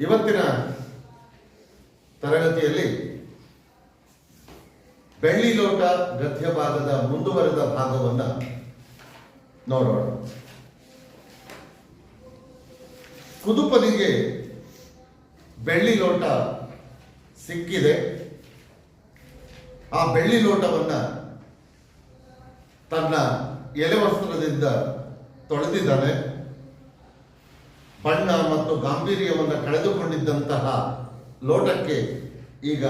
ಇವತ್ತಿನ ತರಗತಿಯಲ್ಲಿ ಬೆಳ್ಳಿ ಲೋಟ ಗದ್ಯ ಭಾಗದ ಮುಂದುವರೆದ ಭಾಗವನ್ನು ನೋಡೋಣ. ಕುದುಪನಿಗೆ ಬೆಳ್ಳಿ ಲೋಟ ಸಿಕ್ಕಿದೆ. ಆ ಬೆಳ್ಳಿ ಲೋಟವನ್ನು ತನ್ನ ಎಲೆ ವಸ್ತ್ರದಿಂದ ತೊಳೆದಿದ್ದಾನೆ. ಬಣ್ಣ ಮತ್ತು ಗಾಂಭೀರ್ಯವನ್ನು ಕಳೆದುಕೊಂಡಿದ್ದಂತಹ ಲೋಟಕ್ಕೆ ಈಗ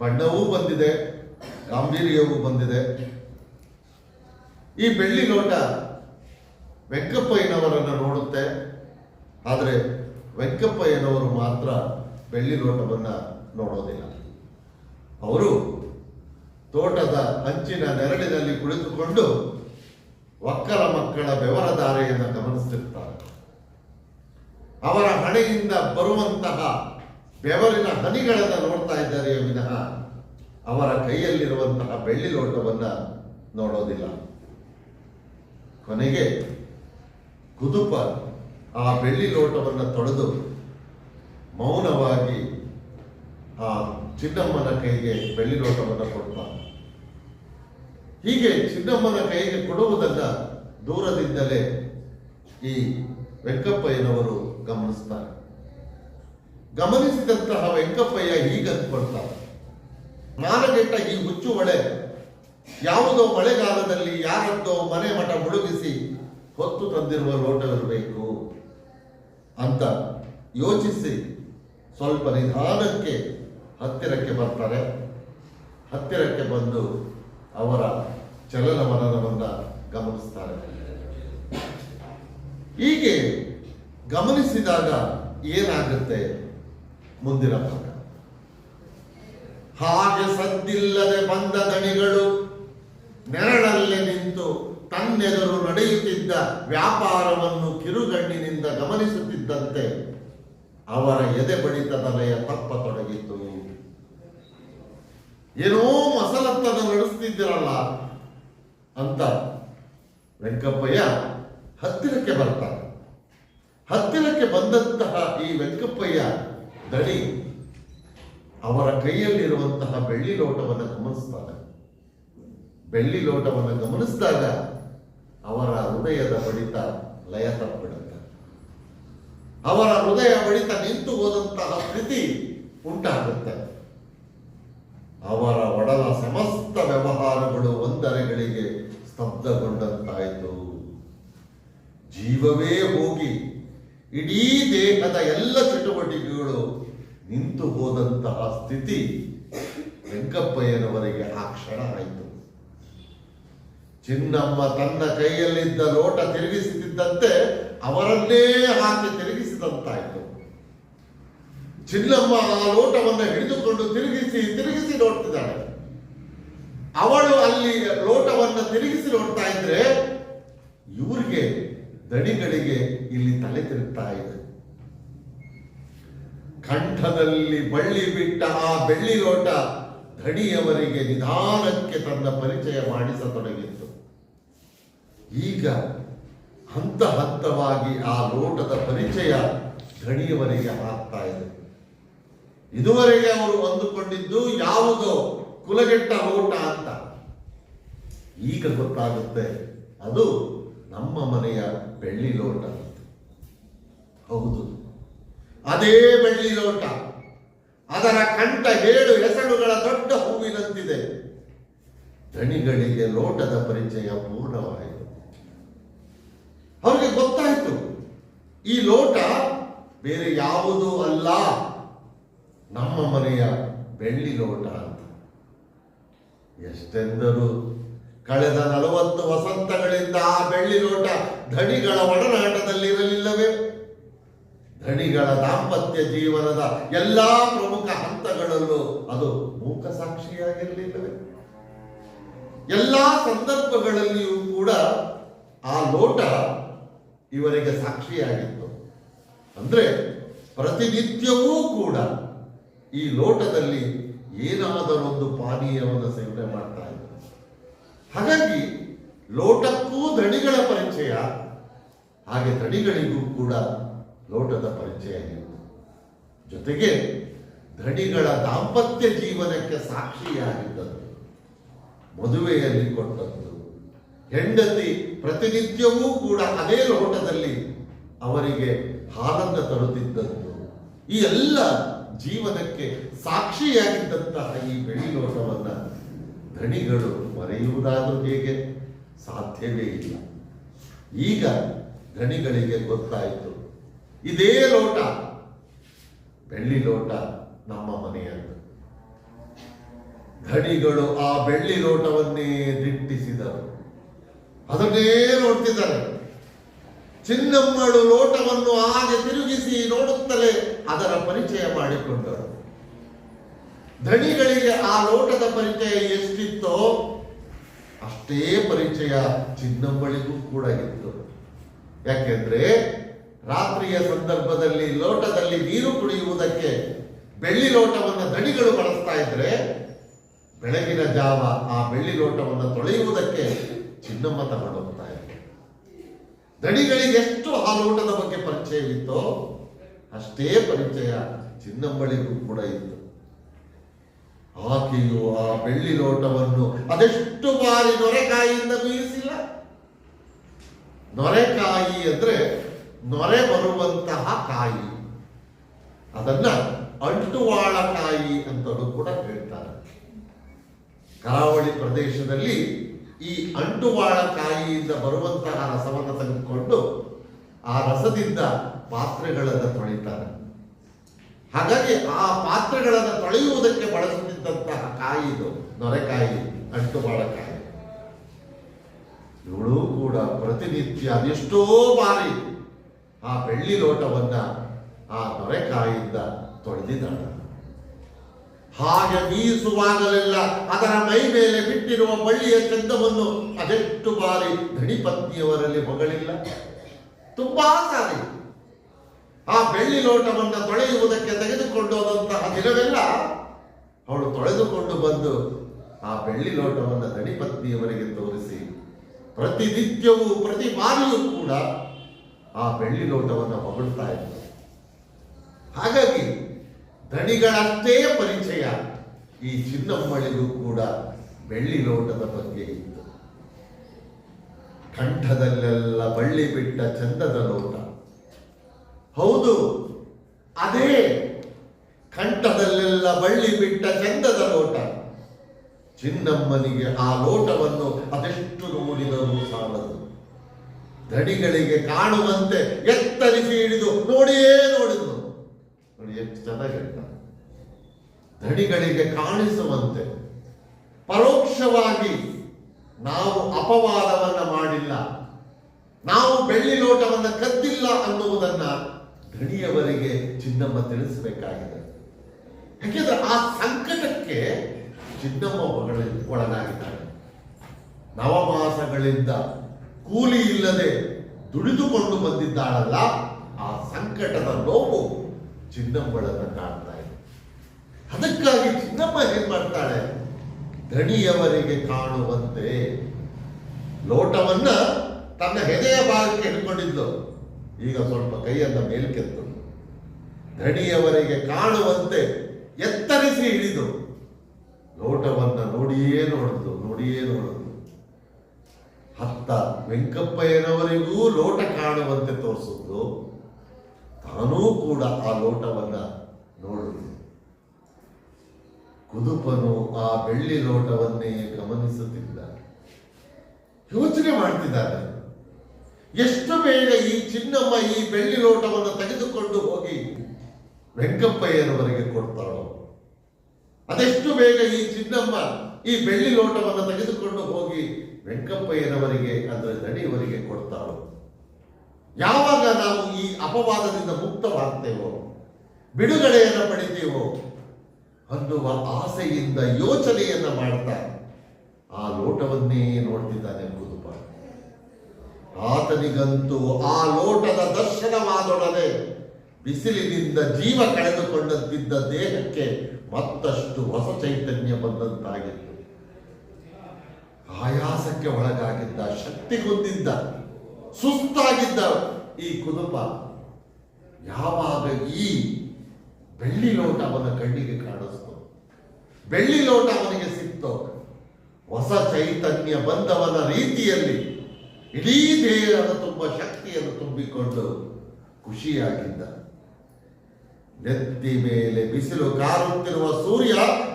ಬಣ್ಣವೂ ಬಂದಿದೆ, ಗಾಂಭೀರ್ಯವೂ ಬಂದಿದೆ. ಈ ಬೆಳ್ಳಿ ಲೋಟ ವೆಂಕಪ್ಪಯ್ಯನವರನ್ನು ನೋಡುತ್ತೆ. ಆದರೆ ವೆಂಕಪ್ಪಯ್ಯನವರು ಮಾತ್ರ ಬೆಳ್ಳಿ ಲೋಟವನ್ನು ನೋಡೋದಿಲ್ಲ. ಅವರು ತೋಟದ ಅಂಚಿನ ನೆರಳಿನಲ್ಲಿ ಕುಳಿತುಕೊಂಡು ಒಕ್ಕಲ ಮಕ್ಕಳ ಬೆವರಧಾರೆಯನ್ನು ಗಮನಿಸುತ್ತಿರ್ತಾರೆ ಅವರ ಹಣೆಯಿಂದ ಬರುವಂತಹ ಬೆವರಿನ ಹನಿಗಳನ್ನು ನೋಡ್ತಾ ಇದ್ದಾರೆ ವಿನಃ ಅವರ ಕೈಯಲ್ಲಿರುವಂತಹ ಬೆಳ್ಳಿ ಲೋಟವನ್ನು ನೋಡೋದಿಲ್ಲ. ಕೊನೆಗೆ ಕುದುಪ ಆ ಬೆಳ್ಳಿ ಲೋಟವನ್ನು ತೊಳೆದು ಮೌನವಾಗಿ ಆ ಚಿನ್ನಮ್ಮನ ಕೈಗೆ ಬೆಳ್ಳಿ ಲೋಟವನ್ನು ಕೊಡ್ತಾನೆ ಹೀಗೆ ಚಿನ್ನಮ್ಮನ ಕೈಗೆ ಕೊಡುವುದನ್ನು ದೂರದಿಂದಲೇ ಈ ವೆಂಕಪ್ಪಯ್ಯನವರು ಗಮನಿಸ್ತಾರೆ. ಗಮನಿಸಿದಂತಹ ವೆಂಕಪ್ಪಯ್ಯ ಹೀಗಂದ್ಕೊಳ್ತಾರೆ ಮಾನಗೆಟ್ಟ ಈ ಹುಚ್ಚು ಹೊಳೆ ಯಾವುದೋ ಮಳೆಗಾಲದಲ್ಲಿ ಯಾರದ್ದೋ ಮನೆ ಮಠ ಮುಳುಗಿಸಿ ಹೊತ್ತು ತಂದಿರುವ ಲೋಟವಿರಬೇಕು ಅಂತ ಯೋಚಿಸಿ ಸ್ವಲ್ಪ ನಿಧಾನಕ್ಕೆ ಹತ್ತಿರಕ್ಕೆ ಬರ್ತಾರೆ. ಹತ್ತಿರಕ್ಕೆ ಬಂದು ಅವರ ಚಲನವಲನವನ್ನ ಗಮನಿಸ್ತಾರೆ. ಹೀಗೆ ಗಮನಿಸಿದಾಗ ಏನಾಗುತ್ತೆ? ಮುಂದಿನ ಭಾಗ ಹಾಗೆ ಸದ್ದಿಲ್ಲದೆ ಬಂದ ದಣಿಗಳು ನೆರಳಲ್ಲಿ ನಿಂತು ತನ್ನೆದುರು ನಡೆಯುತ್ತಿದ್ದ ವ್ಯಾಪಾರವನ್ನು ಕಿರುಗಣ್ಣಿನಿಂದ ಗಮನಿಸುತ್ತಿದ್ದಂತೆ ಅವರ ಎದೆ ಬಡಿತ ತಲೆಯ ತಪ್ಪ ತೊಡಗಿತು ಏನೋ ಮಸಲತ್ತದ ನಡೆಸ್ತಿದ್ದೀರಲ್ಲ ಅಂತ ವೆಂಕಪ್ಪಯ್ಯ ಹತ್ತಿರಕ್ಕೆ ಬರ್ತಾರೆ. ಹತ್ತಿರಕ್ಕೆ ಬಂದಂತಹ ಈ ವೆಂಕಪ್ಪಯ್ಯ ದಣಿ ಅವರ ಕೈಯಲ್ಲಿರುವಂತಹ ಬೆಳ್ಳಿ ಲೋಟವನ್ನು ಗಮನಿಸ್ತಾನೆ. ಬೆಳ್ಳಿ ಲೋಟವನ್ನು ಗಮನಿಸಿದಾಗ ಅವರ ಹೃದಯದ ಬಡಿತ ಲಯ ತಪ್ಪಿಡುತ್ತೆ. ಅವರ ಹೃದಯ ಬಡಿತ ನಿಂತು ಹೋದಂತಹ ಸ್ಥಿತಿ ಉಂಟಾಗುತ್ತೆ. ಅವರ ಒಡಲ ಸಮಸ್ತ ವ್ಯವಹಾರಗಳು ಒಂದರೆಗಳಿಗೆ ಸ್ತಬ್ಧಗೊಂಡಂತಾಯಿತು. ಜೀವವೇ ಹೋಗಿ ಇಡೀ ದೇಹದ ಎಲ್ಲ ಚಟುವಟಿಕೆಗಳು ನಿಂತು ಹೋದಂತಹ ಸ್ಥಿತಿ ವೆಂಕಪ್ಪಯ್ಯನವರಿಗೆ ಆ ಕ್ಷಣ ಆಯಿತು. ಚಿನ್ನಮ್ಮ ತನ್ನ ಕೈಯಲ್ಲಿದ್ದ ಲೋಟ ತಿರುಗಿಸುತ್ತಿದ್ದಂತೆ ಅವರನ್ನೇ ಹಾಕಿ ತಿರುಗಿಸಿದಂತಾಯಿತು. ಚಿನ್ನಮ್ಮ ಆ ಲೋಟವನ್ನು ಹಿಡಿದುಕೊಂಡು ತಿರುಗಿಸಿ ತಿರುಗಿಸಿ ನೋಡ್ತಿದ್ದಾಳೆ. ಅವಳು ಅಲ್ಲಿ ಲೋಟವನ್ನು ತಿರುಗಿಸಿ ನೋಡ್ತಾ ಇದ್ರೆ ಇವ್ರಿಗೆ ದಣಿಗಳಿಗೆ ಇಲ್ಲಿ ತಲೆ ತಿರುಗ್ತಾ ಇದೆ. ಕಂಠದಲ್ಲಿ ಬಳ್ಳಿ ಬಿಟ್ಟ ಆ ಬೆಳ್ಳಿ ಲೋಟ ಧಣಿಯವರಿಗೆ ನಿಧಾನಕ್ಕೆ ತನ್ನ ಪರಿಚಯ ಮಾಡಿಸತೊಡಗಿತ್ತು. ಈಗ ಹಂತ ಹಂತವಾಗಿ ಆ ಲೋಟದ ಪರಿಚಯ ಧಣಿಯವರಿಗೆ ಆಗ್ತಾ ಇದೆ. ಇದುವರೆಗೆ ಅವರು ಅಂದುಕೊಂಡಿದ್ದು ಯಾವುದೋ? ಕುಲಗೆಟ್ಟ ಲೋಟ ಅಂತ. ಈಗ ಗೊತ್ತಾಗುತ್ತೆ. ಅದು ನಮ್ಮ ಮನೆಯ ಬೆಳ್ಳಿ ಲೋಟ. ಹೌದು. ಅದೇ ಬೆಳ್ಳಿ ಲೋಟ. ಅದರ ಕಂಠ ಏಳು ಹೆಸರುಗಳ ದೊಡ್ಡ ಹೂವಿನಂತಿದೆ. ದಣಿಗಳಿಗೆ ಲೋಟದ ಪರಿಚಯ ಪೂರ್ಣವಾಯಿತು. ಅವರಿಗೆ ಗೊತ್ತಾಯಿತು. ಈ ಲೋಟ ಬೇರೆ ಯಾವುದೂ ಅಲ್ಲ. ನಮ್ಮ ಮನೆಯ ಬೆಳ್ಳಿ ಲೋಟ ಅಂತ. ಎಷ್ಟೆಂದರೂ ಕಳೆದ ನಲವತ್ತು ವಸಂತಗಳಿಂದ ಆ ಬೆಳ್ಳಿ ಲೋಟ ಧಣಿಗಳ ಒಡನಾಟದಲ್ಲಿರಲಿಲ್ಲವೇ ಧಣಿಗಳ ದಾಂಪತ್ಯ ಜೀವನದ ಎಲ್ಲಾ ಪ್ರಮುಖ ಹಂತಗಳಲ್ಲೂ ಅದು ಮೂಕ ಸಾಕ್ಷಿಯಾಗಿರಲಿಲ್ಲವೆ? ಎಲ್ಲಾ ಸಂದರ್ಭಗಳಲ್ಲಿಯೂ ಕೂಡ ಆ ಲೋಟ ಇವರಿಗೆ ಸಾಕ್ಷಿಯಾಗಿತ್ತು. ಅಂದ್ರೆ ಪ್ರತಿನಿತ್ಯವೂ ಕೂಡ ಈ ಲೋಟದಲ್ಲಿ ಏನಾದರೊಂದು ಪಾನೀಯವನ್ನು ಸೇವನೆ ಮಾಡ್ತಾ ಇದ್ರು ಹಾಗಾಗಿ ಲೋಟಕ್ಕೂ ದಣಿಗಳ ಪರಿಚಯ, ಹಾಗೆ ದಣಿಗಳಿಗೂ ಕೂಡ ಲೋಟದ ಪರಿಚಯ ಇತ್ತು ಜೊತೆಗೆ ಧಣಿಗಳ ದಾಂಪತ್ಯ ಜೀವನಕ್ಕೆ ಸಾಕ್ಷಿಯಾಗಿದ್ದದ್ದು, ಮದುವೆಯಲ್ಲಿ ಕೊಟ್ಟದ್ದು, ಹೆಂಡತಿ ಪ್ರತಿನಿತ್ಯವೂ ಕೂಡ ಅದೇ ಲೋಟದಲ್ಲಿ ಅವರಿಗೆ ಹಾಲನ್ನು ತರುತ್ತಿದ್ದದ್ದು, ಈ ಎಲ್ಲ ಜೀವನಕ್ಕೆ ಸಾಕ್ಷಿಯಾಗಿದ್ದಂತಹ ಈ ಬೆಳಿ ಲೋಟವನ್ನ ಧಣಿಗಳು ಮರೆಯುವುದಾದರೂ ಹೇಗೆ? ಸಾಧ್ಯವೇ ಇಲ್ಲ. ಈಗ ಗಣಿಗಳಿಗೆ ಗೊತ್ತಾಯಿತು. ಇದೇ ಲೋಟ. ಬೆಳ್ಳಿ ಲೋಟ ನಮ್ಮ ಮನೆಯದ್ದು. ಗಣಿಗಳು ಆ ಬೆಳ್ಳಿ ಲೋಟವನ್ನೇ ದಿಟ್ಟಿಸಿದರು. ಅದನ್ನೇ ನೋಡ್ತಿದ್ದಾರೆ. ಚಿನ್ನಮ್ಮಳು ಲೋಟವನ್ನು ಹಾಗೆ ತಿರುಗಿಸಿ ನೋಡುತ್ತಲೇ ಅದರ ಪರಿಚಯ ಮಾಡಿಕೊಂಡರು. ಧಣಿಗಳಿಗೆ ಆ ಲೋಟದ ಪರಿಚಯ ಎಷ್ಟಿತ್ತೋ ಅಷ್ಟೇ ಪರಿಚಯ ಚಿನ್ನಮ್ಮಳಿಗೂ ಕೂಡ ಇತ್ತು. ಯಾಕೆಂದ್ರೆ ರಾತ್ರಿಯ ಸಂದರ್ಭದಲ್ಲಿ ಲೋಟದಲ್ಲಿ ನೀರು ಕುಡಿಯುವುದಕ್ಕೆ ಬೆಳ್ಳಿ ಲೋಟವನ್ನು ದಣಿಗಳು ಬಳಸ್ತಾ ಇದ್ರೆ ಬೆಳಗಿನ ಜಾವ ಆ ಬೆಳ್ಳಿ ಲೋಟವನ್ನು ತೊಳೆಯುವುದಕ್ಕೆ ಚಿನ್ನಮ್ಮ ಇದ್ದರು ಇದ್ರು. ದಣಿಗಳಿಗೆ ಎಷ್ಟು ಆ ಲೋಟದ ಬಗ್ಗೆ ಪರಿಚಯವಿತ್ತೋ ಅಷ್ಟೇ ಪರಿಚಯ ಚಿನ್ನಂಬಳಿಗೂ ಕೂಡ ಇತ್ತು. ಆಕೆಯು ಆ ಬೆಳ್ಳಿ ಲೋಟವನ್ನು ಅದೆಷ್ಟು ಬಾರಿ ನೊರೆಕಾಯಿಯಿಂದ ಬೀರಿಸಿಲ್ಲ? ನೊರೆಕಾಯಿ ಅಂದ್ರೆ ನೊರೆ ಬರುವಂತಹ ಕಾಯಿ. ಅದನ್ನ ಅಂಟುವಾಳಕಾಯಿ ಅಂತಲೂ ಕೂಡ ಹೇಳ್ತಾರೆ. ಕರಾವಳಿ ಪ್ರದೇಶದಲ್ಲಿ ಈ ಅಂಟುವಾಳಕಾಯಿಯಿಂದ ಬರುವಂತಹ ರಸವನ್ನು ತೆಗೆದುಕೊಂಡು ಆ ರಸದಿಂದ ಪಾತ್ರೆಗಳನ್ನು ತೊಳಿತಾರೆ. ಹಾಗಾಗಿ ಆ ಪಾತ್ರೆಗಳನ್ನು ತೊಳೆಯುವುದಕ್ಕೆ ಬಳಸುತ್ತಿದ್ದಂತಹ ಕಾಯಿ ಇದು, ನೊರೆಕಾಯಿ ಅಂಟುವಾಳಕಾಯಿ ಇವಳು ಕೂಡ ಪ್ರತಿನಿತ್ಯ ಅದೆಷ್ಟೋ ಬಾರಿ ಆ ಬೆಳ್ಳಿ ಲೋಟವನ್ನ ಆ ನೊರೆಕಾಯಿಯಿಂದ ತೊಳೆದಿದ್ದಾಳೆ. ಹಾಗೆ ಬೀಸುವಾಗಲೆಲ್ಲ ಅದರ ಮೈ ಮೇಲೆ ಬಿಟ್ಟಿರುವ ಬಳ್ಳಿಯ ಚಂದವನ್ನು ಅದೆಷ್ಟು ಬಾರಿ ಧಣಿಪತ್ನಿಯವರಲ್ಲಿ ಹೊಗಳಿಲ್ಲ. ತುಂಬಾ ಸಾರಿ. ಆ ಬೆಳ್ಳಿ ಲೋಟವನ್ನು ತೊಳೆಯುವುದಕ್ಕೆ ತೆಗೆದುಕೊಂಡು ಹೋದಂತಹ ದಿನವೆಲ್ಲ ಅವಳು ತೊಳೆದುಕೊಂಡು ಬಂದು ಆ ಬೆಳ್ಳಿ ಲೋಟವನ್ನು ದಣಿಪತ್ನಿಯವರಿಗೆ ತೋರಿಸಿ, ಪ್ರತಿನಿತ್ಯವೂ, ಪ್ರತಿ ಬಾರಿಯೂ ಕೂಡ ಆ ಬೆಳ್ಳಿ ಲೋಟವನ್ನು ಹೊಗಳ್ತಾ ಇದ್ದರು ಹಾಗಾಗಿ ದಣಿಗಳಷ್ಟೇ ಪರಿಚಯ ಈ ಚಿನ್ನಮ್ಮಳಿಗೂ ಕೂಡ ಬೆಳ್ಳಿ ಲೋಟದ ಬಗ್ಗೆ ಇತ್ತು. ಕಂಠದಲ್ಲೆಲ್ಲ ಬಳ್ಳಿ ಬಿಟ್ಟ ಚಂದದ ಲೋಟ. ಹೌದು. ಅದೇ ಕಂಠದಲ್ಲೆಲ್ಲ ಬಳ್ಳಿ ಬಿಟ್ಟ ಚಂದದ ಲೋಟ ಚಿನ್ನಮ್ಮನಿಗೆ ಆ ಲೋಟವನ್ನು ಅದೆಷ್ಟು ನೋಡಿದರೂ ಸಾಲದು. ದಡಿಗಳಿಗೆ ಕಾಣುವಂತೆ ಎತ್ತರಿಸಿ ಹಿಡಿದು ನೋಡಿಯೇ ನೋಡಿದ್ರು. ನೋಡಿ, ಎಷ್ಟು ಚೆನ್ನಾಗಿ ಹೇಳ್ತಾರೆ ದಡಿಗಳಿಗೆ ಕಾಣಿಸುವಂತೆ ಪರೋಕ್ಷವಾಗಿ ನಾವು ಅಪವಾದವನ್ನ ಮಾಡಿಲ್ಲ. ನಾವು ಬೆಳ್ಳಿ ಲೋಟವನ್ನು ಕದ್ದಿಲ್ಲ ಅನ್ನುವುದನ್ನ ಧಣಿಯವರಿಗೆ ಚಿನ್ನಮ್ಮ ತಿಳಿಸಬೇಕಾಗಿದೆ. ಯಾಕೆಂದ್ರೆ ಆ ಸಂಕಟಕ್ಕೆ ಚಿನ್ನಮ್ಮ ಮಗಳ ಒಳಗಾಗಿದ್ದಾಳೆ. ನವಮಾಸಗಳಿಂದ ಕೂಲಿ ಇಲ್ಲದೆ ದುಡಿದುಕೊಂಡು ಬಂದಿದ್ದಾಳಲ್ಲ, ಆ ಸಂಕಟದ ನೋವು ಚಿನ್ನಮ್ಮಳನ್ನ ಕಾಣ್ತಾ ಇದೆ. ಅದಕ್ಕಾಗಿ ಚಿನ್ನಮ್ಮ ಏನ್ ಮಾಡ್ತಾಳೆ? ಧಣಿಯವರಿಗೆ ಕಾಣುವಂತೆ ಲೋಟವನ್ನ ತನ್ನ ಹೆದೆಯ ಭಾಗಕ್ಕೆ ಹಿಡ್ಕೊಂಡಿದ್ಲು. ಈಗ ಸ್ವಲ್ಪ ಕೈಯನ್ನು ಮೇಲ್ಕೆತ್ತು ದಣಿಯವರಿಗೆ ಕಾಣುವಂತೆ ಎತ್ತರಿಸಿ ಹಿಡಿದು ಲೋಟವನ್ನ ನೋಡಿಯೇ ನೋಡಿದ್ರು ನೋಡಿಯೇ ನೋಡಿದ್ರು ಹತ್ತ ವೆಂಕಪ್ಪಯ್ಯನವರಿಗೂ ಲೋಟ ಕಾಣುವಂತೆ ತೋರಿಸಿದ್ದು ತಾನೂ ಕೂಡ ಆ ಲೋಟವನ್ನ ನೋಡಿದ್ರು ಕುದುಪನು ಆ ಬೆಳ್ಳಿ ಲೋಟವನ್ನೇ ಗಮನಿಸುತ್ತಿದ್ದ. ಯೋಚನೆ ಮಾಡ್ತಿದ್ದಾನೆ ಎಷ್ಟು ಬೇಗ ಈ ಚಿನ್ನಮ್ಮ ಈ ಬೆಳ್ಳಿ ಲೋಟವನ್ನು ತೆಗೆದುಕೊಂಡು ಹೋಗಿ ವೆಂಕಪ್ಪಯ್ಯನವರಿಗೆ ಕೊಡ್ತಾಳೋ? ಅದೆಷ್ಟು ಬೇಗ ಈ ಚಿನ್ನಮ್ಮ ಈ ಬೆಳ್ಳಿ ಲೋಟವನ್ನು ತೆಗೆದುಕೊಂಡು ಹೋಗಿ ವೆಂಕಪ್ಪಯ್ಯನವರಿಗೆ, ಅಂದರೆ ದಣಿಯವರಿಗೆ ಕೊಡ್ತಾಳು? ಯಾವಾಗ ನಾವು ಈ ಅಪವಾದದಿಂದ ಮುಕ್ತವಾಗ್ತೇವೋ, ಬಿಡುಗಡೆಯನ್ನು ಪಡಿತೇವೋ ಅನ್ನುವ ಆಸೆಯಿಂದ ಯೋಚನೆಯನ್ನು ಮಾಡ್ತಾ ಆ ಲೋಟವನ್ನೇ ನೋಡ್ತಿದ್ದಾನೆ ಆತನಿಗಂತೂ ಆ ಲೋಟದ ದರ್ಶನವಾದೊಡನೆ ಬಿಸಿಲಿನಿಂದ ಜೀವ ಕಳೆದುಕೊಂಡದ್ದಿದ್ದ ದೇಹಕ್ಕೆ ಮತ್ತಷ್ಟು ಹೊಸ ಚೈತನ್ಯ ಬಂದಂತಾಗಿತ್ತು. ಆಯಾಸಕ್ಕೆ ಒಳಗಾಗಿದ್ದ, ಶಕ್ತಿಗೊಂದಿದ್ದ, ಸುಸ್ತಾಗಿದ್ದ ಈ ಕುದುಪ ಯಾವಾಗ ಈ ಬೆಳ್ಳಿ ಲೋಟ ಅವನ ಕಣ್ಣಿಗೆ ಕಾಣಿಸ್ತೋ? ಬೆಳ್ಳಿ ಲೋಟ ಅವನಿಗೆ ಸಿಕ್ತೋ. ಹೊಸ ಚೈತನ್ಯ ಬಂದವನ ರೀತಿಯಲ್ಲಿ ಇಡೀ ದೇಹದ ತುಂಬ ಶಕ್ತಿಯನ್ನು ತುಂಬಿಕೊಂಡು ಖುಷಿಯಾಗಿದ್ದ. ನೆತ್ತಿ ಮೇಲೆ ಬಿಸಿಲು, ಕಾರುತ್ತಿರುವ ಸೂರ್ಯ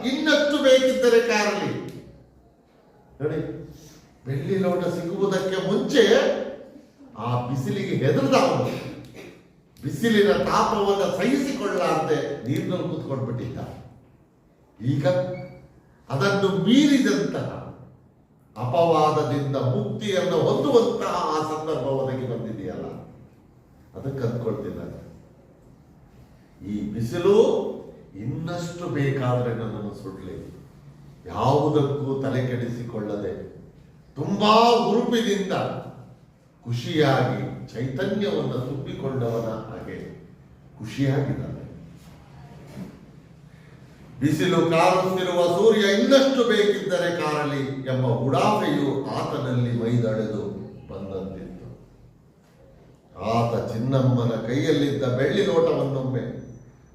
ಇನ್ನಷ್ಟು ಬೇಕಿದ್ದರೆ ಕಾರಲಿ. ನೋಡಿ, ಬೆಳ್ಳಿ ಲೋಟ ಸಿಗುವುದಕ್ಕೆ ಮುಂಚೆ ಆ ಬಿಸಿಲಿಗೆ ಹೆದರ್ದ ಅವನು. ಬಿಸಿಲಿನ ತಾಪವನ್ನು ಸಹಿಸಿಕೊಳ್ಳಾರ್ದೆ ನೀರಿನಲ್ಲಿ ಕೂತ್ಕೊಂಡ್ಬಿಟ್ಟಿದ್ದ. ಈಗ ಅದನ್ನು ಮೀರಿದಂತಹ ಅಪವಾದದಿಂದ ಮುಕ್ತಿಯನ್ನು ಹೊಂದುವಂತಹ ಆ ಸಂದರ್ಭ ಒದಗಿ ಬಂದಿದೆಯಲ್ಲ? ಅದಕ್ಕೆ ಅಂದ್ಕೊಳ್ತೀನಿ ಈ ಬಿಸಿಲು ಇನ್ನಷ್ಟು ಬೇಕಾದರೆ ನನ್ನನ್ನು ಸುಡಲಿ. ಯಾವುದಕ್ಕೂ ತಲೆ ಕೆಡಿಸಿಕೊಳ್ಳದೆ ತುಂಬಾ ಉರುಪಿನಿಂದ ಖುಷಿಯಾಗಿ ಚೈತನ್ಯವನ್ನು ತುಂಬಿಕೊಂಡವನ ಹಾಗೆ ಖುಷಿಯಾಗಿದ್ದಾನೆ. ಬಿಸಿಲು ಕಾರುತ್ತಿರುವ ಸೂರ್ಯ ಇನ್ನಷ್ಟು ಬೇಕಿದ್ದರೆ ಕಾರಲಿ ಎಂಬ ಉಡಾಫೆಯು ಆತನಲ್ಲಿ ಮೈದಡೆದು ಬಂದಂತಿತ್ತು. ಆತ ಚಿನ್ನಮ್ಮನ ಕೈಯಲ್ಲಿದ್ದ ಬೆಳ್ಳಿ ಲೋಟವನ್ನೊಮ್ಮೆ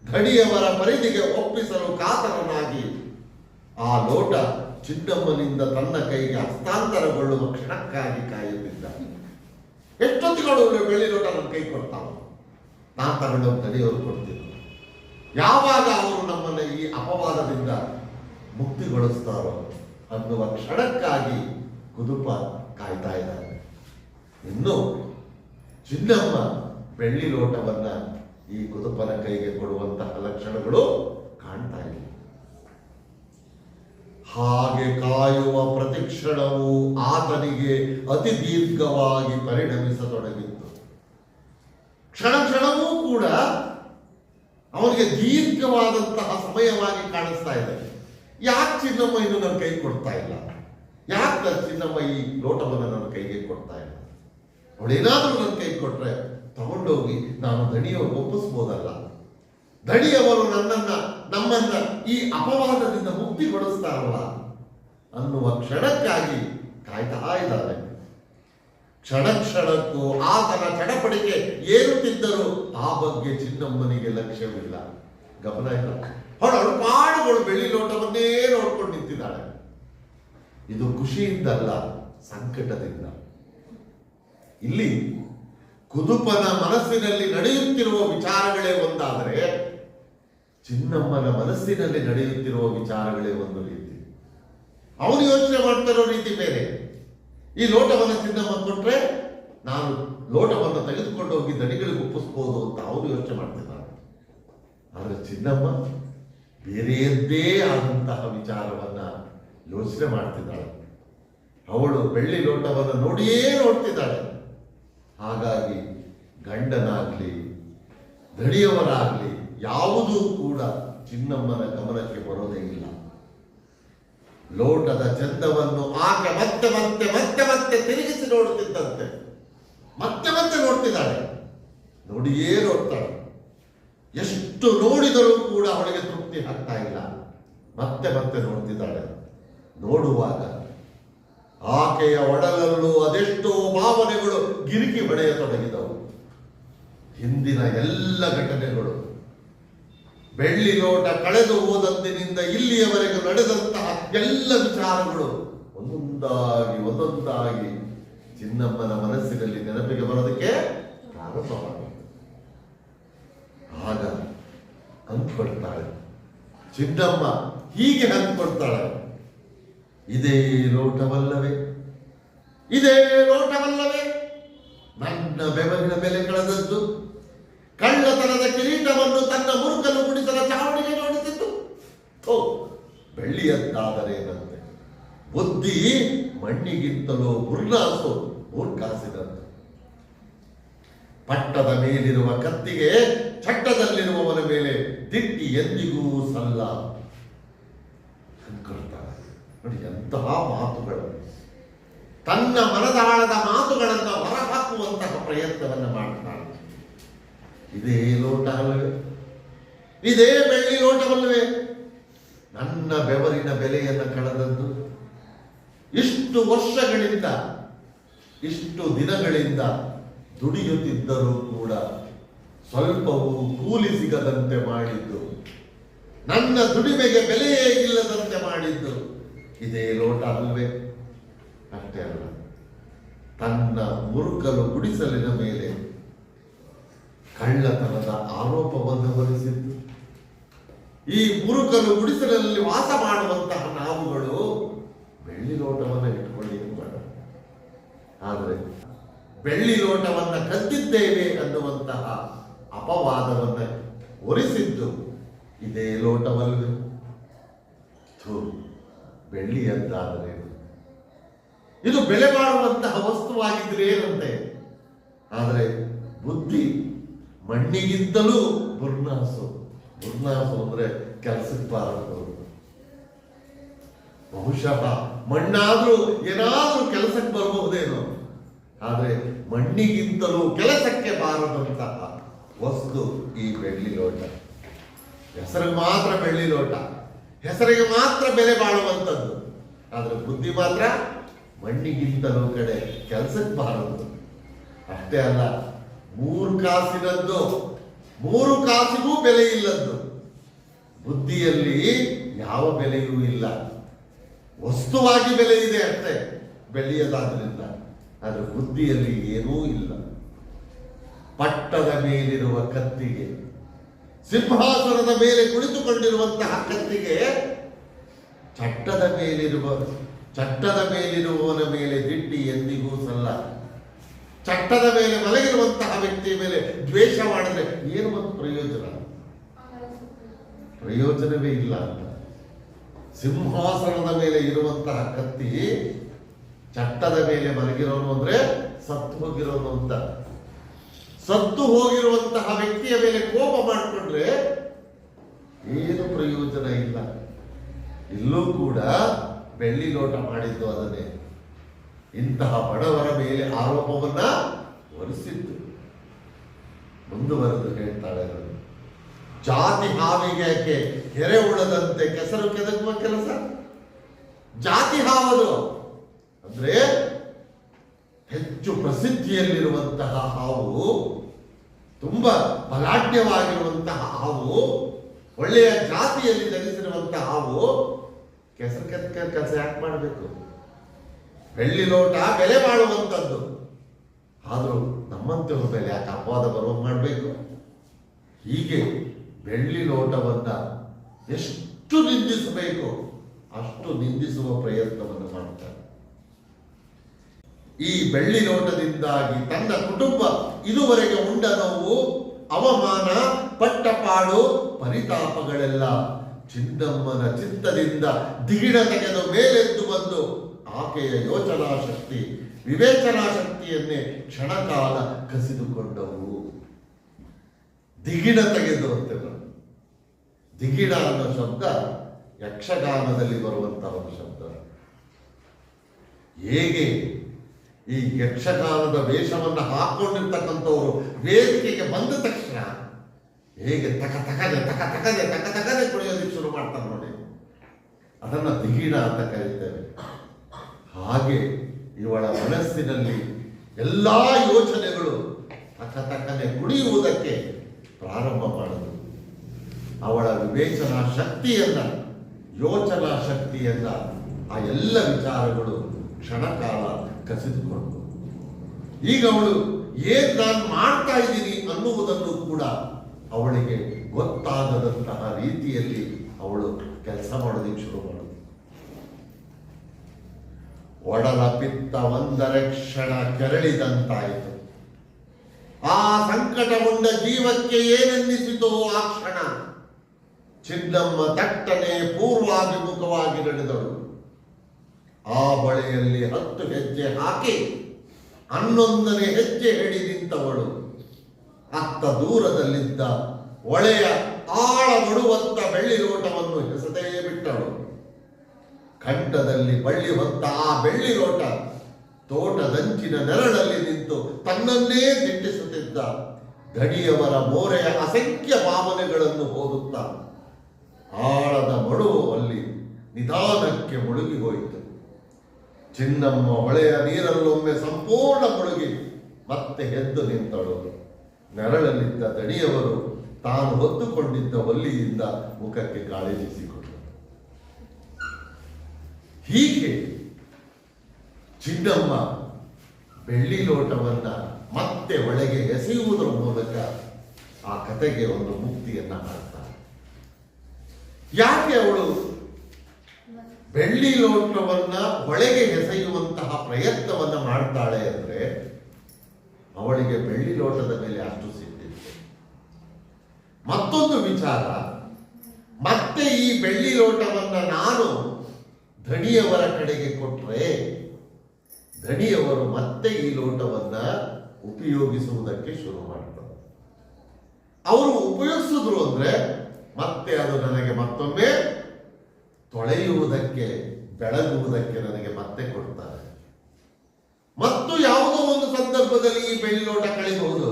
ಧಡಿಯವರ ಪರಿಧಿಗೆ ಒಪ್ಪಿಸಲು ಕಾತರನಾಗಿ ಆ ಲೋಟ ಚಿನ್ನಮ್ಮನಿಂದ ತನ್ನ ಕೈಗೆ ಹಸ್ತಾಂತರಗೊಳ್ಳುವ ಕ್ಷಣಕ್ಕಾಗಿ ಕಾಯುತ್ತಿದ್ದ. ಎಷ್ಟೊತ್ತಿಗಳು ಬೆಳ್ಳಿ ಲೋಟ ನನ್ನ ಕೈ ಕೊಡ್ತಾವ ನಾನು ತಗೊಂಡು ಧಡಿಯವರು ಕೊಡ್ತೀನಿ ಯಾವಾಗ ಅವರು ನಮ್ಮನ್ನು ಈ ಅಪವಾದದಿಂದ ಮುಕ್ತಿಗೊಳಿಸ್ತಾರೋ ಅನ್ನುವ ಕ್ಷಣಕ್ಕಾಗಿ ಕುದುಪ ಕಾಯ್ತಾ ಇದ್ದಾರೆ. ಇನ್ನು ಚಿನ್ನಮ್ಮ ಬೆಳ್ಳಿ ಲೋಟವನ್ನ ಈ ಕುದುಪನ ಕೈಗೆ ಕೊಡುವಂತಹ ಲಕ್ಷಣಗಳು ಕಾಣ್ತಾ ಇಲ್ಲ. ಹಾಗೆ ಕಾಯುವ ಪ್ರತಿಕ್ಷಣವು ಆತನಿಗೆ ಅತಿ ದೀರ್ಘವಾಗಿ ಪರಿಣಮಿಸತೊಡಗಿತ್ತು. ಕ್ಷಣ ಕ್ಷಣವೂ ಕೂಡ ಅವನಿಗೆ ದೀರ್ಘವಾದಂತಹ ಸಮಯವಾಗಿ ಕಾಣಿಸ್ತಾ ಇದೆ. ಯಾಕೆ ಚಿನ್ನಮ್ಮ ಇನ್ನು ನನ್ನ ಕೈ ಕೊಡ್ತಾ ಇಲ್ಲ? ಯಾಕೆ ನನ್ನ ಚಿನ್ನಮ್ಮ ಈ ಲೋಟವನ್ನು ನನ್ನ ಕೈಗೆ ಕೊಡ್ತಾ ಇಲ್ಲ? ಅವಳೇನಾದ್ರೂ ನನ್ನ ಕೈ ಕೊಟ್ರೆ ತಗೊಂಡೋಗಿ ನಾನು ದಣಿಯವರು ಒಪ್ಪಿಸ್ಬೋದಲ್ಲ? ದಣಿಯವರು ನನ್ನನ್ನ, ನಮ್ಮನ್ನ ಈ ಅಪವಾದದಿಂದ ಮುಕ್ತಿಗೊಳಿಸ್ತಾರಲ್ಲ? ಅನ್ನುವ ಕ್ಷಣಕ್ಕಾಗಿ ಕಾಯ್ತಾ ಇದ್ದಾರೆ ಕ್ಷಣ ಕ್ಷಣಕ್ಕೂ ಆತನ ಚಡಪಡಿಕೆ ಏರುತ್ತಿದ್ದರೂ ಆ ಬಗ್ಗೆ ಚಿನ್ನಮ್ಮನಿಗೆ ಲಕ್ಷ್ಯವಿಲ್ಲ. ಗಮನ ಇಲ್ಲ. ಅವಳು ಕಾಡುಗಳು ಬೆಳ್ಳಿ ಲೋಟವನ್ನೇ ನೋಡ್ಕೊಂಡು ನಿಂತಿದ್ದಾಳೆ. ಇದು ಖುಷಿಯಿಂದಲ್ಲ, ಸಂಕಟದಿಂದ. ಇಲ್ಲಿ ಕುದುಪನ ಮನಸ್ಸಿನಲ್ಲಿ ನಡೆಯುತ್ತಿರುವ ವಿಚಾರಗಳೇ ಒಂದಾದರೆ, ಚಿನ್ನಮ್ಮನ ಮನಸ್ಸಿನಲ್ಲಿ ನಡೆಯುತ್ತಿರುವ ವಿಚಾರಗಳೇ ಒಂದು ರೀತಿ. ಅವನು ಯೋಚನೆ ಮಾಡ್ತಿರೋ ರೀತಿ ಬೇರೆ. ಈ ಲೋಟವನ್ನು ಚಿನ್ನಮ್ಮ ಕೊಟ್ರೆ ನಾನು ಲೋಟವನ್ನು ತೆಗೆದುಕೊಂಡು ಹೋಗಿ ದಡಿಗಳಿಗೆ ಒಪ್ಪಿಸ್ಬೋದು ಅಂತ ಅವರು ಯೋಚನೆ ಮಾಡ್ತಿದ್ದಾರೆ. ಆದರೆ ಚಿನ್ನಮ್ಮ ಬೇರೆಯದ್ದೇ ಆದಂತಹ ವಿಚಾರವನ್ನು ಯೋಚನೆ ಮಾಡ್ತಿದ್ದಾಳೆ. ಅವಳು ಬೆಳ್ಳಿ ಲೋಟವನ್ನು ನೋಡಿಯೇ ನೋಡ್ತಿದ್ದಾಳೆ. ಹಾಗಾಗಿ ಗಂಡನಾಗ್ಲಿ ದಡಿಯವರಾಗ್ಲಿ ಯಾವುದೂ ಕೂಡ ಚಿನ್ನಮ್ಮನ ಗಮನಕ್ಕೆ ಬರೋದೇ ಇಲ್ಲ. ಲೋಟದ ಚಂದವನ್ನು ಆಕೆ ಮತ್ತೆ ಮತ್ತೆ ಮತ್ತೆ ಮತ್ತೆ ತಿರುಗಿಸಿ ನೋಡುತ್ತಿದ್ದಂತೆ. ಮತ್ತೆ ಮತ್ತೆ ನೋಡ್ತಿದ್ದಾಳೆ. ನೋಡಿಯೇ ನೋಡ್ತಾಳೆ. ಎಷ್ಟು ನೋಡಿದರೂ ಕೂಡ ಅವಳಿಗೆ ತೃಪ್ತಿ ಆಗ್ತಾ ಇಲ್ಲ. ಮತ್ತೆ ಮತ್ತೆ ನೋಡ್ತಿದ್ದಾಳೆ. ನೋಡುವಾಗ ಆಕೆಯ ಒಡಲಲ್ಲೂ ಅದೆಷ್ಟೋ ಭಾವನೆಗಳು ಗಿರಿಕಿ ಹೊಡೆಯತೊಡಗಿದವು. ಹಿಂದಿನ ಎಲ್ಲ ಘಟನೆಗಳು, ಬೆಳ್ಳಿ ಲೋಟ ಕಳೆದು ಹೋದಂದಿನಿಂದ ಇಲ್ಲಿಯವರೆಗೆ ನಡೆದಂತಹ ಎಲ್ಲ ವಿಚಾರಗಳು ಒಂದೊಂದಾಗಿ ಒಂದೊಂದಾಗಿ ಚಿನ್ನಮ್ಮನ ಮನಸ್ಸಿನಲ್ಲಿ ನೆನಪಿಗೆ ಬರೋದಕ್ಕೆ ಪ್ರಾರಂಭವಾಗಿದೆ ಆಗ ಅಂದ್ಕೊಳ್ತಾಳೆ ಚಿನ್ನಮ್ಮ ಹೀಗೆ ಅಂದ್ಕೊಳ್ತಾಳೆ ಇದೇ ಲೋಟವಲ್ಲವೇ ಇದೇ ಲೋಟವಲ್ಲವೇ ನನ್ನ ಬೆವರಿನ ಬೆಲೆ ಕಳೆದದ್ದು. ಕಳ್ಳತನದ ಕಿರೀಟವನ್ನು ತನ್ನ ಮುರುಕಲು ಗುಡಿಸಲ ಚಾವಣಿಗೆ ನೋಡುತ್ತಿತ್ತು. ಥೋ ಬೆಳ್ಳಿಯದ್ದಾದರೇನಂತೆ ಬುದ್ಧಿ ಮಣ್ಣಿಗಿಂತಲೂ ಬುರ್ಲಾಸು ಕಾಸಿದಂತೆ ಪಟ್ಟದ ಮೇಲಿರುವ ಕತ್ತಿಗೆ, ಚಟ್ಟದಲ್ಲಿರುವವನ ಮೇಲೆ ದಿಟ್ಟಿ ಎಂದಿಗೂ ಸಲ್ಲ. ಅಂದ್ಕೊಳ್ತಾನೆ ನೋಡಿ ಎಂತಹ ಮಾತುಗಳು. ತನ್ನ ಮನದಾಳದ ಮಾತುಗಳನ್ನು ಹೊರಹಾಕುವಂತಹ ಪ್ರಯತ್ನವನ್ನು ಮಾಡ್ತಾನೆ. ಇದೇ ಲೋಟ ಇದೇ ಬೆಳ್ಳಿ ಲೋಟವಲ್ಲವೇ? ನನ್ನ ಬೆವರಿನ ಬೆಲೆಯನ್ನು ಕಳೆದದ್ದು. ಇಷ್ಟು ವರ್ಷಗಳಿಂದ ಇಷ್ಟು ದಿನಗಳಿಂದ ದುಡಿಯುತ್ತಿದ್ದರೂ ಕೂಡ ಸ್ವಲ್ಪವೂ ಕೂಲಿ ಸಿಗದಂತೆ ಮಾಡಿದ್ದು. ನನ್ನ ದುಡಿಮೆಗೆ ಬೆಲೆಯೇ ಇಲ್ಲದಂತೆ ಮಾಡಿದ್ದು. ಇದೇ ಲೋಟ ಅಲ್ವೇ? ಅಷ್ಟೇ ಅಲ್ಲ. ತನ್ನ ಮುರುಕಲು ಗುಡಿಸಲಿನ ಮೇಲೆ ಕಳ್ಳತನದ ಆರೋಪವನ್ನು ಹೊರಿಸಿದ್ದು. ಈ ಮುರುಕಲು ಗುಡಿಸಲಲ್ಲಿ ವಾಸ ಮಾಡುವಂತಹ ನಾವುಗಳು ಬೆಳ್ಳಿ ಲೋಟವನ್ನು ಬೇಡ ಆದರೆ ಬೆಳ್ಳಿ ಲೋಟವನ್ನು ಕದ್ದಿದ್ದೇವೆ ಅನ್ನುವಂತಹ ಅಪವಾದವನ್ನ ಹೊರಿಸಿದ್ದು ಇದೇ ಬೆಳ್ಳಿ ಬೆಳ್ಳಿಯದ್ದಾದರೆ ಇದು. ಬೆಲೆ ಬಾಳುವಂತಹ ವಸ್ತುವಾಗಿದ್ರೆ ಏನಂತೆ? ಆದರೆ ಬುದ್ಧಿ ಮಣ್ಣಿಗಿಂತಲೂ ಬುರ್ನಾಸು ಬುರ್ನಾಸು ಅಂದ್ರೆ ಕೆಲಸಕ್ಕೆ ಬಾರದು. ಬಹುಶಃ ಮಣ್ಣಾದರೂ ಏನಾದರೂ ಕೆಲಸಕ್ಕೆ ಬರಬಹುದೇನೋ. ಆದರೆ ಮಣ್ಣಿಗಿಂತಲೂ ಕೆಲಸಕ್ಕೆ ಬಾರದಂತಹ ವಸ್ತು ಈ ಬೆಳ್ಳಿ ಲೋಟ. ಹೆಸರಿಗೆ ಮಾತ್ರ ಬೆಳ್ಳಿ ಲೋಟ. ಹೆಸರಿಗೆ ಮಾತ್ರ ಬೆಲೆ ಬಾಳುವಂಥದ್ದು. ಆದರೆ ಬುದ್ಧಿ ಮಾತ್ರ ಮಣ್ಣಿಗಿಂತಲೂ ಕಡೆ ಕೆಲಸಕ್ಕೆ ಬಾರದು. ಅಷ್ಟೇ ಅಲ್ಲ, ಮೂರು ಕಾಸಿನದ್ದು, ಮೂರು ಕಾಸಿಗೂ ಬೆಲೆ ಇಲ್ಲದ್ದು. ಬುದ್ಧಿಯಲ್ಲಿ ಯಾವ ಬೆಲೆಯೂ ಇಲ್ಲ. ವಸ್ತುವಾಗಿ ಬೆಲೆ ಇದೆ ಅಷ್ಟೇ ಬೆಳೆಯದಾದ್ರಿಂದ ಅದರ ಬುದ್ಧಿಯಲ್ಲಿ ಏನೂ ಇಲ್ಲ. ಪಟ್ಟದ ಮೇಲಿರುವ ಕತ್ತಿಗೆ, ಸಿಂಹಾಸನದ ಮೇಲೆ ಕುಳಿತುಕೊಂಡಿರುವಂತಹ ಕತ್ತಿಗೆ, ಚಟ್ಟದ ಮೇಲಿರುವ, ಚಟ್ಟದ ಮೇಲಿರುವವನ ಮೇಲೆ ದಿಟ್ಟಿ ಎಂದಿಗೂ ಸಲ್ಲ. ಚಟ್ಟದ ಮೇಲೆ ಮಲಗಿರುವಂತಹ ವ್ಯಕ್ತಿಯ ಮೇಲೆ ದ್ವೇಷ ಮಾಡಿದ್ರೆ ಏನು ಒಂದು ಪ್ರಯೋಜನ? ಪ್ರಯೋಜನವೇ ಇಲ್ಲ ಅಂತ. ಸಿಂಹಾಸನದ ಮೇಲೆ ಇರುವಂತಹ ಕತ್ತಿ ಚಟ್ಟದ ಮೇಲೆ ಮಲಗಿರೋನು ಅಂದ್ರೆ ಸತ್ತು ಹೋಗಿರೋನು ಅಂತ. ಸತ್ತು ಹೋಗಿರುವಂತಹ ವ್ಯಕ್ತಿಯ ಮೇಲೆ ಕೋಪ ಮಾಡಿಕೊಂಡ್ರೆ ಏನು ಪ್ರಯೋಜನ ಇಲ್ಲ. ಇಲ್ಲೂ ಕೂಡ ಬೆಳ್ಳಿ ಲೋಟ ಮಾಡಿದ್ದು ಅದನ್ನೇ. ಇಂತಹ ಬಡವರ ಮೇಲೆ ಆರೋಪವನ್ನ ಹೊರಿಸಿದ್ದು. ಮುಂದುವರೆದು ಹೇಳ್ತಾಳೆ ಅವರು ಜಾತಿ ಹಾವಿಗೆ ಕೆರೆ ಉಳದಂತೆ ಕೆಸರು ಕೆದಕುವ ಕೆಲಸ? ಜಾತಿ ಹಾವದು ಅಂದ್ರೆ ಹೆಚ್ಚು ಪ್ರಸಿದ್ಧಿಯಲ್ಲಿರುವಂತಹ ಹಾವು, ತುಂಬಾ ಬಲಾಢ್ಯವಾಗಿರುವಂತಹ ಹಾವು, ಒಳ್ಳೆಯ ಜಾತಿಯಲ್ಲಿ ಜನಿಸಿರುವಂತಹ ಹಾವು ಕೆಸರು ಕೆದಕ ಕೆಲಸ ಯಾಕೆ ಮಾಡಬೇಕು? ಬೆಳ್ಳಿ ಲೋಟ ಬೆಲೆ ಮಾಡುವಂಥದ್ದು ಆದರೂ ನಮ್ಮಂತಿರುವ ಬೆಲೆ ಯಾಕೆ ಅಪವಾದ ಬರುವ ಮಾಡಬೇಕು? ಹೀಗೆ ಬೆಳ್ಳಿ ಲೋಟವನ್ನ ಎಷ್ಟು ನಿಂದಿಸಬೇಕು, ಅಷ್ಟು ನಿಂದಿಸುವ ಪ್ರಯತ್ನವನ್ನು ಮಾಡುತ್ತಾರೆ ಈ ಬೆಳ್ಳಿ ಲೋಟದಿಂದಾಗಿ ತನ್ನ ಕುಟುಂಬ ಇದುವರೆಗೆ ಉಂಡ ನೋವು, ಅವಮಾನ, ಪಟ್ಟಪಾಡು, ಪರಿತಾಪಗಳೆಲ್ಲ ಚಿನ್ನಮ್ಮನ ಚಿತ್ತದಿಂದ ದಿಗಿಡ ತೆಗೆದು ಮೇಲೆದ್ದು ಬಂದು ಆಕೆಯ ಯೋಚನಾ ಶಕ್ತಿ ವಿವೇಚನಾ ಶಕ್ತಿಯನ್ನೇ ಕ್ಷಣಕಾಲ ಕಸಿದುಕೊಂಡವು. ದಿಗಿಡ ತೆಗೆದು ದಿಗಿಡ ಅನ್ನೋ ಶಬ್ದ ಯಕ್ಷಗಾನದಲ್ಲಿ ಬರುವಂತಹ ಒಂದು ಶಬ್ದ. ಹೇಗೆ ಈ ಯಕ್ಷಗಾನದ ವೇಷವನ್ನು ಹಾಕೊಂಡಿರ್ತಕ್ಕಂಥವರು ವೇದಿಕೆಗೆ ಬಂದ ತಕ್ಷಣ ಹೇಗೆ ತಕ ತಕದೆ ತಕ ತಕದೆ ತಕ ತಕನೆ ಕುಡಿಯೋದಕ್ಕೆ ಶುರು ಮಾಡ್ತಾರೆ ನೋಡಿ. ಅದನ್ನ ದಿಗಿಡ ಅಂತ ಕರೀತೇವೆ. ಹಾಗೆ ಇವಳ ಮನಸ್ಸಿನಲ್ಲಿ ಎಲ್ಲಾ ಯೋಚನೆಗಳು ತಕ ತಕನೆ ಕುಡಿಯುವುದಕ್ಕೆ ಪ್ರಾರಂಭ ಮಾಡಿದ್ರು. ಅವಳ ವಿವೇಚನಾ ಶಕ್ತಿಯನ್ನು, ಯೋಚನಾ ಶಕ್ತಿಯನ್ನು, ಆ ಎಲ್ಲ ವಿಚಾರಗಳು ಕ್ಷಣಕಾಲ ಕಸಿದುಕೊಂಡು. ಈಗ ಅವಳು ಏನ್ ನಾನು ಮಾಡ್ತಾ ಇದ್ದೀನಿ ಅನ್ನುವುದನ್ನು ಕೂಡ ಅವಳಿಗೆ ಗೊತ್ತಾಗದಂತಹ ರೀತಿಯಲ್ಲಿ ಅವಳು ಕೆಲಸ ಮಾಡೋದಕ್ಕೆ ಶುರು ಮಾಡಿದ್ರು ಒಡಲ ಪಿತ್ತ ಒಂದರ ಕ್ಷಣ ಕೆರಳಿದಂತಾಯಿತು. ಆ ಸಂಕಟಗೊಂಡ ಜೀವಕ್ಕೆ ಏನೆನ್ನಿಸಿತೋ ಆ ಕ್ಷಣ. ಚಿನ್ನಮ್ಮ ತಟ್ಟನೆ ಪೂರ್ವಾಭಿಮುಖವಾಗಿ ನಡೆದಳು. ಆ ಬಳೆಯಲ್ಲಿ ಹತ್ತು ಹೆಜ್ಜೆ ಹಾಕಿ ಹನ್ನೊಂದನೇ ಹೆಜ್ಜೆ ಹಿಡಿ ನಿಂತವಳು. ಅತ್ತ ದೂರದಲ್ಲಿದ್ದ ಒಳೆಯ ಆಳ ಬಡುವಂತ ಬೆಳ್ಳಿ ಲೋಟವನ್ನು ಹೆಸದೇ ಬಿಟ್ಟಳು. ಕಂಠದಲ್ಲಿ ಬಳ್ಳಿ ಹೊತ್ತ ಆ ಬೆಳ್ಳಿ ಲೋಟ ತೋಟದಂಚಿನ ನೆರಳಲ್ಲಿ ನಿಂತು ತನ್ನನ್ನೇ ದಿಟ್ಟಿಸುತ್ತಿದ್ದ ಗಡಿಯವರ ಮೋರೆಯ ಅಸಂಖ್ಯ ಭಾವನೆಗಳನ್ನು ಓದುತ್ತಾ ಆಳದ ಮಡುವು ಅಲ್ಲಿ ನಿಧಾನಕ್ಕೆ ಮುಳುಗಿ ಹೋಯಿತು. ಚಿನ್ನಮ್ಮ ಹೊಳೆಯ ನೀರಲ್ಲೊಮ್ಮೆ ಸಂಪೂರ್ಣ ಮುಳುಗಿ ಮತ್ತೆ ಎದ್ದು ನಿಂತಳು. ನೆರಳಲ್ಲಿದ್ದ ದಣಿಯವರು ತಾನು ಹೊತ್ತುಕೊಂಡಿದ್ದ ಒಲ್ಲಿಯಿಂದ ಮುಖಕ್ಕೆ ಗಾಳಿ ಬೀಸಿಕೊಂಡರು. ಹೀಗೆ ಚಿನ್ನಮ್ಮ ಬೆಳ್ಳಿ ಲೋಟವನ್ನ ಮತ್ತೆ ಒಳಗೆ ಎಸೆಯುವುದರ ಮೂಲಕ ಆ ಕತೆಗೆ ಒಂದು ಮುಕ್ತಿಯನ್ನ ಮಾಡ್ತಾಳೆ ಯಾಕೆ ಅವಳು? ಬೆಳ್ಳಿ ಲೋಟವನ್ನ ಒಳಗೆ ಎಸೆಯುವಂತಹ ಪ್ರಯತ್ನವನ್ನ ಮಾಡ್ತಾಳೆ ಅಂದ್ರೆ ಅವಳಿಗೆ ಬೆಳ್ಳಿ ಲೋಟದ ಮೇಲೆ ಅಷ್ಟು ಸಿಟ್ಟಿತ್ತು ಮತ್ತೊಂದು ವಿಚಾರ. ಮತ್ತೆ ಈ ಬೆಳ್ಳಿ ಲೋಟವನ್ನ ನಾನು ಧಣಿಯವರ ಕಡೆಗೆ ಕೊಟ್ಟರೆ ಧಣಿಯವರು ಮತ್ತೆ ಈ ಲೋಟವನ್ನ ಉಪಯೋಗಿಸುವುದಕ್ಕೆ ಶುರು ಮಾಡ್ತಾರೆ. ಅವರು ಉಪಯೋಗಿಸಿದ್ರು ಅಂದ್ರೆ ಮತ್ತೆ ಅದು ನನಗೆ ಮತ್ತೊಮ್ಮೆ ತೊಳೆಯುವುದಕ್ಕೆ, ಬೆಳಗುವುದಕ್ಕೆ ನನಗೆ ಮತ್ತೆ ಕೊಡ್ತಾರೆ. ಮತ್ತು ಯಾವುದೋ ಒಂದು ಸಂದರ್ಭದಲ್ಲಿ ಈ ಬೆಳ್ಳಿ ಲೋಟ ಕಳಿಬಹುದು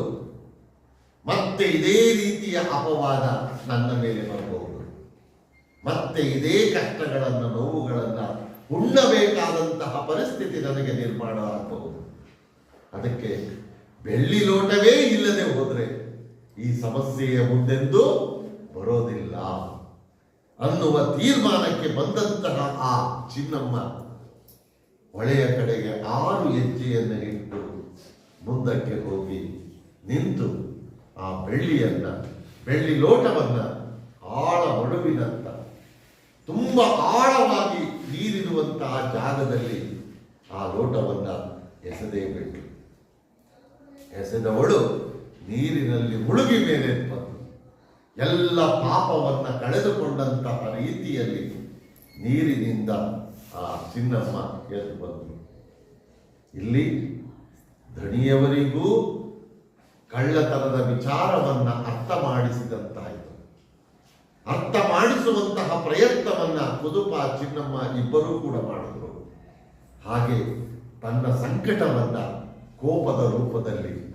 ಮತ್ತೆ ಇದೇ ರೀತಿಯ ಅಪವಾದ ನನ್ನ ಮೇಲೆ ಬರಬಹುದು. ಮತ್ತೆ ಇದೇ ಕಷ್ಟಗಳನ್ನು, ನೋವುಗಳನ್ನು ಉಣ್ಣಬೇಕಾದಂತಹ ಪರಿಸ್ಥಿತಿ ನನಗೆ ನಿರ್ಮಾಣ ಆಗಬಹುದು. ಅದಕ್ಕೆ ಬೆಳ್ಳಿ ಲೋಟವೇ ಇಲ್ಲದೆ ಹೋದರೆ ಈ ಸಮಸ್ಯೆಯ ಮುಂದೆಂದೂ ಬರೋದಿಲ್ಲ. ಅನ್ನುವ ತೀರ್ಮಾನಕ್ಕೆ ಬಂದಂತಹ ಆ ಚಿನ್ನಮ್ಮ ಹೊಳೆಯ ಕಡೆಗೆ ಆರು ಹೆಜ್ಜೆಯನ್ನು ಇಟ್ಟು ಮುಂದಕ್ಕೆ ಹೋಗಿ ನಿಂತು ಆ ಬೆಳ್ಳಿಯನ್ನ, ಬೆಳ್ಳಿ ಲೋಟವನ್ನು, ಆಳ ಒಡವಿನಂತ ತುಂಬ ಆಳವಾಗಿ ನೀರಿರುವಂತಹ ಜಾಗದಲ್ಲಿ ಆ ಲೋಟವನ್ನು ಎಸೆದೇ ಬಿಟ್ಟು ಎಸೆದವಳು ನೀರಿನಲ್ಲಿ ಮುಳುಗಿ ಮೇಲೆ ಬಂದು ಎಲ್ಲ ಪಾಪವನ್ನು ಕಳೆದುಕೊಂಡಂತಹ ರೀತಿಯಲ್ಲಿ ನೀರಿನಿಂದ ಆ ಚಿನ್ನಮ್ಮ ಎದ್ದು ಬಂದರು ಇಲ್ಲಿ ಧಣಿಯವರಿಗೂ ಕಳ್ಳತನದ ವಿಚಾರವನ್ನು ಅರ್ಥ ಮಾಡಿಸಿದಂತಾಯಿತು. ಅರ್ಥ ಮಾಡಿಸುವಂತಹ ಪ್ರಯತ್ನವನ್ನು ಕುದುಪ ಚಿನ್ನಮ್ಮ ಇಬ್ಬರೂ ಕೂಡ ಮಾಡಿದರು. ಹಾಗೆ ತನ್ನ ಸಂಕಟವನ್ನು ಕೋಪದ ರೂಪದಲ್ಲಿ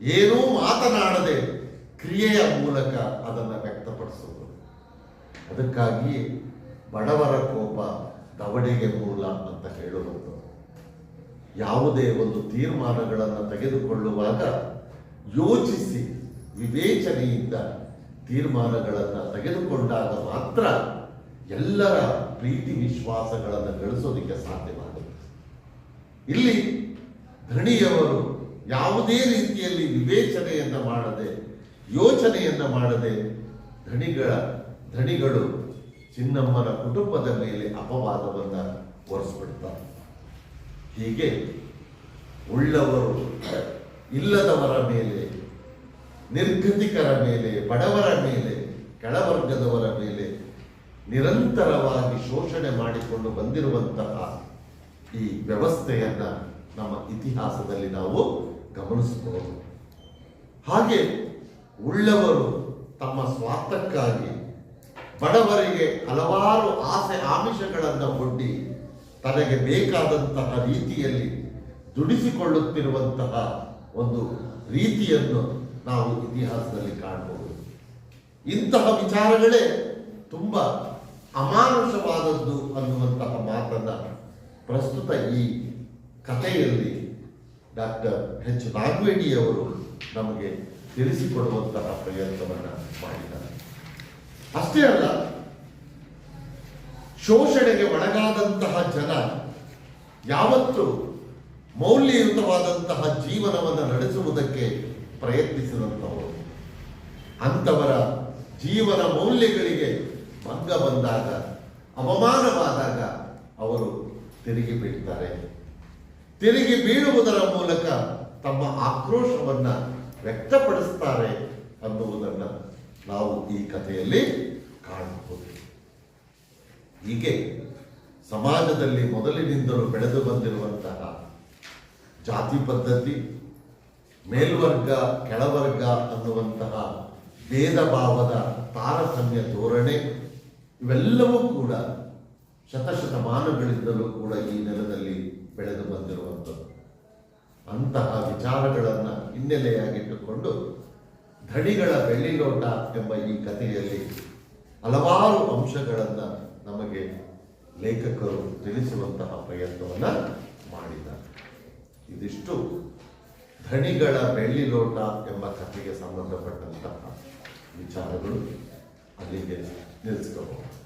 ಏನೂ ಮಾತನಾಡದೆ ಕ್ರಿಯೆಯ ಮೂಲಕ ಅದನ್ನು ವ್ಯಕ್ತಪಡಿಸುವುದು ಅದಕ್ಕಾಗಿ ಬಡವರ ಕೋಪ ದವಡೆಗೆ ಮೂಲ ಅಂತ ಹೇಳುವುದು ಯಾವುದೇ ಒಂದು ತೀರ್ಮಾನಗಳನ್ನು ತೆಗೆದುಕೊಳ್ಳುವಾಗ ಯೋಚಿಸಿ ವಿವೇಚನೆಯಿಂದ ತೀರ್ಮಾನಗಳನ್ನು ತೆಗೆದುಕೊಂಡಾಗ ಮಾತ್ರ ಎಲ್ಲರ ಪ್ರೀತಿ ವಿಶ್ವಾಸಗಳನ್ನು ಗಳಿಸೋದಕ್ಕೆ ಸಾಧ್ಯವಾಗುತ್ತೆ. ಇಲ್ಲಿ ಧಣಿಯವರು ಯಾವುದೇ ರೀತಿಯಲ್ಲಿ ವಿವೇಚನೆಯನ್ನು ಮಾಡದೆ ಯೋಚನೆಯನ್ನ ಮಾಡದೆ ಧಣಿಗಳ ಧಣಿಗಳು ಚಿನ್ನಮ್ಮನ ಕುಟುಂಬದ ಮೇಲೆ ಅಪವಾದವನ್ನು ಹೊರಿಸ್ಬಿಡ್ತಾರೆ. ಹೀಗೆ ಉಳ್ಳವರು ಇಲ್ಲದವರ ಮೇಲೆ, ನಿರ್ಗತಿಕರ ಮೇಲೆ, ಬಡವರ ಮೇಲೆ, ಕೆಳವರ್ಗದವರ ಮೇಲೆ ನಿರಂತರವಾಗಿ ಶೋಷಣೆ ಮಾಡಿಕೊಂಡು ಬಂದಿರುವಂತಹ ಈ ವ್ಯವಸ್ಥೆಯನ್ನ ನಮ್ಮ ಇತಿಹಾಸದಲ್ಲಿ ನಾವು ಗಮನಿಸಬಹುದು ಹಾಗೆ ಉಳ್ಳವರು ತಮ್ಮ ಸ್ವಾರ್ಥಕ್ಕಾಗಿ ಬಡವರಿಗೆ ಹಲವಾರು ಆಸೆ ಆಮಿಷಗಳನ್ನು ಒಡ್ಡಿ ತನಗೆ ಬೇಕಾದಂತಹ ರೀತಿಯಲ್ಲಿ ದುಡಿಸಿಕೊಳ್ಳುತ್ತಿರುವಂತಹ ಒಂದು ರೀತಿಯನ್ನು ನಾವು ಇತಿಹಾಸದಲ್ಲಿ ಕಾಣಬಹುದು ಇಂತಹ ವಿಚಾರಗಳೇ ತುಂಬ ಅಮಾನುಷವಾದದ್ದು ಅನ್ನುವಂತಹ ಮಾತನ್ನು ಪ್ರಸ್ತುತ ಈ ಕಥೆಯಲ್ಲಿ ಡಾಕ್ಟರ್ ಎಚ್ ನಾಗವೇಣಿಯವರು ನಮಗೆ ತಿಳಿಸಿಕೊಡುವಂತಹ ಪ್ರಯತ್ನವನ್ನು ಮಾಡಿದ್ದಾರೆ. ಅಷ್ಟೇ ಅಲ್ಲ, ಶೋಷಣೆಗೆ ಒಳಗಾದಂತಹ ಜನ ಯಾವತ್ತು ಮೌಲ್ಯಯುತವಾದಂತಹ ಜೀವನವನ್ನು ನಡೆಸುವುದಕ್ಕೆ ಪ್ರಯತ್ನಿಸಿದಂಥವರು. ಅಂಥವರ ಜೀವನ ಮೌಲ್ಯಗಳಿಗೆ ಭಂಗ ಬಂದಾಗ, ಅವಮಾನವಾದಾಗ ಅವರು ತಿರುಗಿ ಬೀಳ್ತಾರೆ. ತಿರುಗಿ ಬೀಳುವುದರ ಮೂಲಕ ತಮ್ಮ ಆಕ್ರೋಶವನ್ನ ವ್ಯಕ್ತಪಡಿಸ್ತಾರೆ ಅನ್ನುವುದನ್ನು ನಾವು ಈ ಕಥೆಯಲ್ಲಿ ಕಾಣಬಹುದು. ಹೀಗೆ ಸಮಾಜದಲ್ಲಿ ಮೊದಲಿನಿಂದಲೂ ಬೆಳೆದು ಬಂದಿರುವಂತಹ ಜಾತಿ ಪದ್ಧತಿ, ಮೇಲ್ವರ್ಗ, ಕೆಳವರ್ಗ ಅನ್ನುವಂತಹ ಭೇದ ಭಾವದ ತಾರತಮ್ಯ ಧೋರಣೆ, ಇವೆಲ್ಲವೂ ಕೂಡ ಶತಶತಮಾನಗಳಿಂದಲೂ ಕೂಡ ಈ ನೆಲದಲ್ಲಿ ಬೆಳೆದು ಬಂದಿರುವಂಥದ್ದು. ಅಂತಹ ವಿಚಾರಗಳನ್ನು ಹಿನ್ನೆಲೆಯಾಗಿಟ್ಟುಕೊಂಡು ಧಣಿಗಳ ಬೆಳ್ಳಿ ಲೋಟ ಎಂಬ ಈ ಕಥೆಯಲ್ಲಿ ಹಲವಾರು ಅಂಶಗಳನ್ನು ನಮಗೆ ಲೇಖಕರು ತಿಳಿಸುವಂತಹ ಪ್ರಯತ್ನವನ್ನು ಮಾಡಿದ್ದಾರೆ. ಇದಿಷ್ಟು ಧಣಿಗಳ ಬೆಳ್ಳಿ ಲೋಟ ಎಂಬ ಕಥೆಗೆ ಸಂಬಂಧಪಟ್ಟಂತಹ ವಿಚಾರಗಳು ಅಲ್ಲಿಗೆ ನಿಲ್ಲಿಸ್ಕೋಬಹುದು